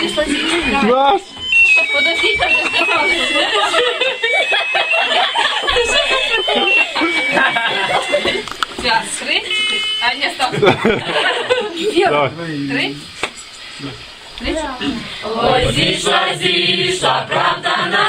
Зійшло. Раз. А, не, стоп. Три. Три. Зійшла, зійшла, правда на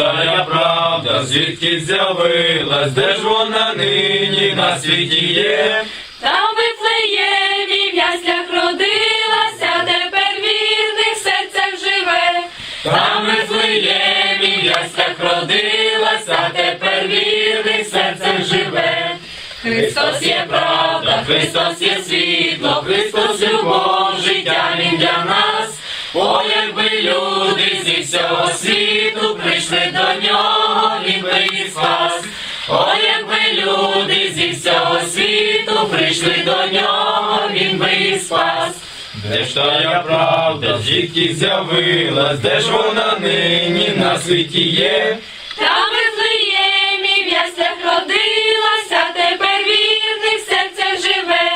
тая правда, звідки з'явилась, де ж вона нині на світі є? Там в Вифлеємі в яслях родилася, тепер вірних серцях живе. Там в Вифлеємі в яслях родилася, тепер вірних серцях живе. Христос є правда, Христос є світло, Христос любов, життя Він для нас. О, якби люди зі всього світу прийшли до нього, він би їх спас. О, якби люди зі всього світу прийшли до нього, він би їх спас. Де ж тая правда, звідки з'явилась, де ж вона нині на світі є? Там в Вифлеємі в яслях родилася, тепер вірних серцях живе.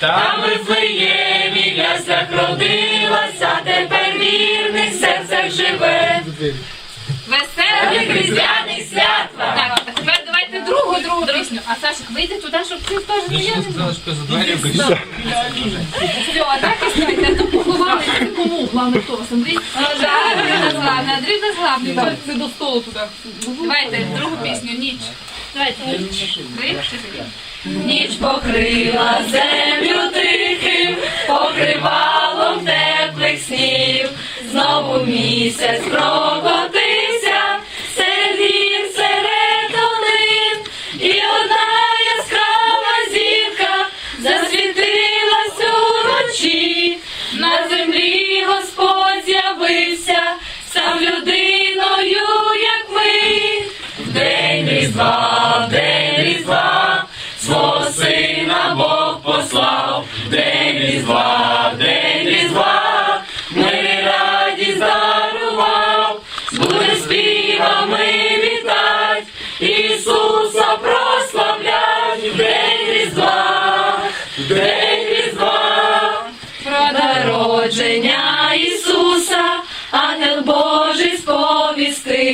Там в Вифлеємі в яслях родилася, тепер вірних серцях живе. Веселих Різдвяних свят вам! Так, а тепер давайте другу, другу пісню. А Сашик, вийди туди, щоб ти теж не я не. Все, а так і стойте, то поховали. Кому? Главне хто вас, Андрій? Андрій нас главний, Андрій нас главний. Це до столу туди. Давайте другу пісню, ніч. Давайте. Ви? Ніч покрила землю тихим, покривалом теплих снів. Знову місяць прокотився,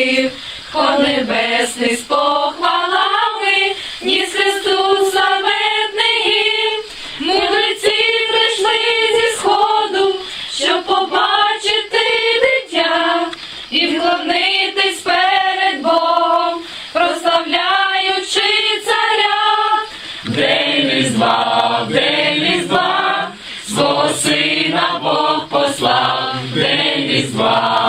сповістив, хор небесний з похвалами, ніс Христу славетний гімн. Мудреці прийшли зі сходу, щоб побачити дитя і вклонитись перед Богом, прославляючи царя. День різдва, день різдва, свого сина Бог послав, день різдва,